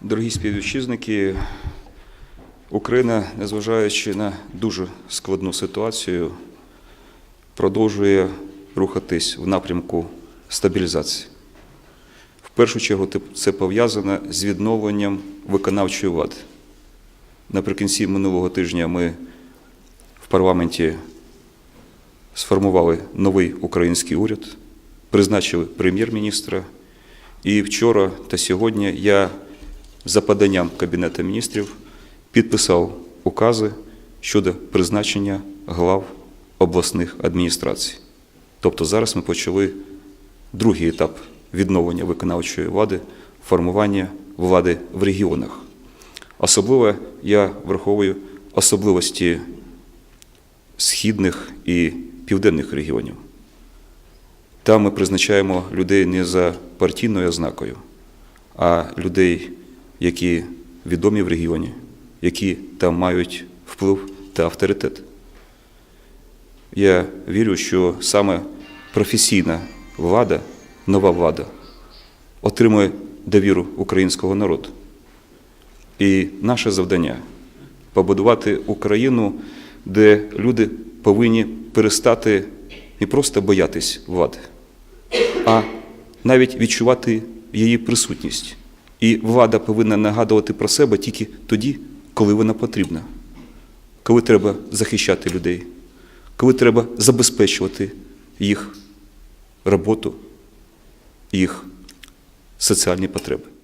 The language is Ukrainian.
Дорогі співвітчизники, Україна, незважаючи на дуже складну ситуацію, продовжує рухатись в напрямку стабілізації. В першу чергу це пов'язано з відновленням виконавчої влади. Наприкінці минулого тижня ми в парламенті сформували новий український уряд, призначили прем'єр-міністра. І вчора та сьогодні я за поданням Кабінету міністрів підписав укази щодо призначення глав обласних адміністрацій. Тобто зараз ми почали другий етап відновлення виконавчої влади, формування влади в регіонах. Особливо я враховую особливості східних і південних регіонів. Там ми призначаємо людей не за партійною ознакою, а людей, які відомі в регіоні, які там мають вплив та авторитет. Я вірю, що саме професійна влада, нова влада, отримує довіру українського народу. І наше завдання побудувати Україну, де люди повинні перестати не просто боятись влади, а навіть відчувати її присутність. І влада повинна нагадувати про себе тільки тоді, коли вона потрібна, коли треба захищати людей, коли треба забезпечувати їх роботу, їх соціальні потреби.